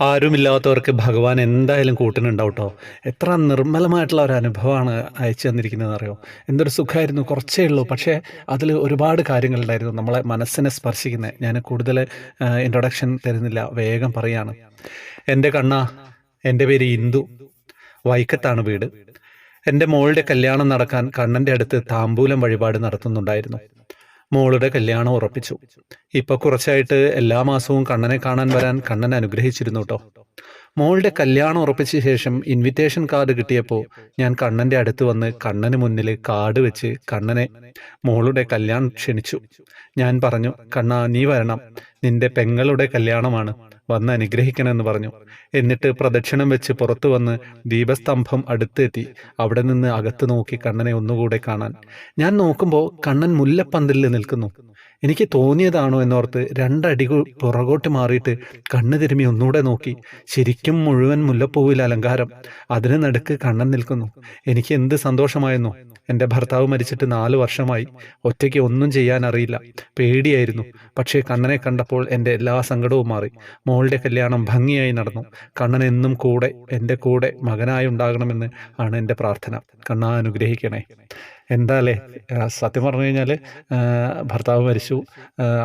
ആരുമില്ലാത്തവർക്ക് ഭഗവാൻ എന്തായാലും കൂട്ടിനുണ്ടാവും കേട്ടോ എത്ര നിർമ്മലമായിട്ടുള്ള ഒരു അനുഭവമാണ് അയച്ചു തന്നിരിക്കുന്നത് അറിയോ? എന്തൊരു സുഖമായിരുന്നു കുറച്ചേ ഉള്ളൂ. പക്ഷേ അതിൽ ഒരുപാട് കാര്യങ്ങളുണ്ടായിരുന്നു നമ്മളെ മനസ്സിനെ സ്പർശിക്കുന്നത് ഞാൻ കൂടുതൽ ഇൻട്രൊഡക്ഷൻ തരുന്നില്ല. വേഗം പറയാണ്. എന്റെ കണ്ണ എന്റെ പേര് ഇന്ദു. വൈക്കത്താണ് വീട്. എന്റെ മോളുടെ കല്യാണം നടക്കാൻ കണ്ണന്റെ അടുത്ത് താമ്പൂലം വഴിപാട് നടത്തുന്നുണ്ടായിരുന്നു. മോളുടെ കല്യാണം ഉറപ്പിച്ചു. ഇപ്പൊ കുറച്ചായിട്ട് എല്ലാ മാസവും കണ്ണനെ കാണാൻ വരാൻ കണ്ണൻ അനുഗ്രഹിച്ചിരുന്നു കേട്ടോ മോളുടെ കല്യാണം ഉറപ്പിച്ച ശേഷം ഇൻവിറ്റേഷൻ കാർഡ് കിട്ടിയപ്പോൾ ഞാൻ കണ്ണന്റെ അടുത്ത് വന്ന് കണ്ണന് മുന്നിൽ കാർഡ് വെച്ച് കണ്ണനെ മോളുടെ കല്യാണം ക്ഷണിച്ചു. ഞാൻ പറഞ്ഞു കണ്ണ നീ വരണം. നിന്റെ പെങ്ങളുടെ കല്യാണമാണ്. വന്ന് അനുഗ്രഹിക്കണമെന്ന് പറഞ്ഞു. എന്നിട്ട് പ്രദക്ഷിണം വെച്ച് പുറത്തു വന്ന് ദീപസ്തംഭം അടുത്തെത്തി. അവിടെ നിന്ന് അകത്ത് നോക്കി കണ്ണനെ ഒന്നുകൂടെ കാണാൻ. ഞാൻ നോക്കുമ്പോൾ കണ്ണൻ മുല്ലപ്പന്തലിൽ നിൽക്കുന്നു. എനിക്ക് തോന്നിയതാണോ എന്നോർത്ത് രണ്ടടി പുറകോട്ട് മാറിയിട്ട് കണ്ണ് തിരുമി ഒന്നുകൂടെ നോക്കി. ശരിക്കും മുഴുവൻ മുല്ലപ്പൂവിൽ അലങ്കാരം. അതിന് നടുക്ക് കണ്ണൻ നിൽക്കുന്നു. എനിക്ക് എന്ത് സന്തോഷമായിരുന്നു എന്റെ ഭർത്താവ് മരിച്ചിട്ട് നാല് വർഷമായി. ഒറ്റയ്ക്ക് ഒന്നും ചെയ്യാൻ അറിയില്ല. പേടിയായിരുന്നു. പക്ഷേ കണ്ണനെ കണ്ടപ്പോൾ എന്റെ എല്ലാ സങ്കടവും മാറി. മോളുടെ കല്യാണം ഭംഗിയായി നടന്നു. കണ്ണൻ എന്നും കൂടെ എന്റെ കൂടെ മകനായി ഉണ്ടാകണമെന്ന് ആണ് എന്റെ പ്രാർത്ഥന. കണ്ണാ അനുഗ്രഹിക്കണേ. എന്താ അല്ലേ സത്യം പറഞ്ഞു കഴിഞ്ഞാൽ ഭർത്താവ് മരിച്ചു.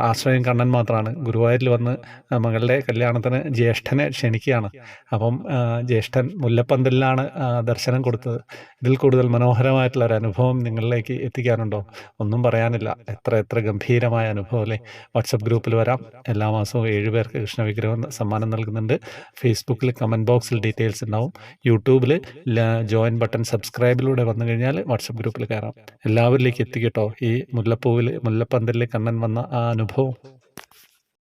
ആശ്രയം കണ്ണൻ മാത്രമാണ് ഗുരുവായൂരിൽ വന്ന് മകളുടെ കല്യാണത്തിന് ജ്യേഷ്ഠനെ ക്ഷണിക്കുകയാണ്. അപ്പം ജ്യേഷ്ഠൻ മുല്ലപ്പന്തലിലാണ് ദർശനം കൊടുത്തത്. ഇതിൽ കൂടുതൽ മനോഹരമായിട്ടുള്ള ഒരു അനുഭവം നിങ്ങളിലേക്ക് എത്തിക്കാനുണ്ടോ? ഒന്നും പറയാനില്ല. എത്ര എത്ര ഗംഭീരമായ അനുഭവം അല്ലേ? വാട്സപ്പ് ഗ്രൂപ്പിൽ വരാം. എല്ലാ മാസവും ഏഴ് പേർക്ക് കൃഷ്ണവിഗ്രഹം സമ്മാനം നൽകുന്നുണ്ട്. ഫേസ്ബുക്കിൽ കമന്റ് ബോക്സിൽ ഡീറ്റെയിൽസ് ഉണ്ടാവും. യൂട്യൂബിൽ ജോയിൻ ബട്ടൺ സബ്സ്ക്രൈബിലൂടെ വന്നു കഴിഞ്ഞാൽ വാട്സപ്പ് ഗ്രൂപ്പിൽ കയറാം. എല്ലാവരിലേക്ക് എത്തിക്കട്ടോ. ഈ മുല്ലപ്പൂവിൽ മുല്ലപ്പന്തലിൽ കണ്ണൻ വന്ന ആ അനുഭവം.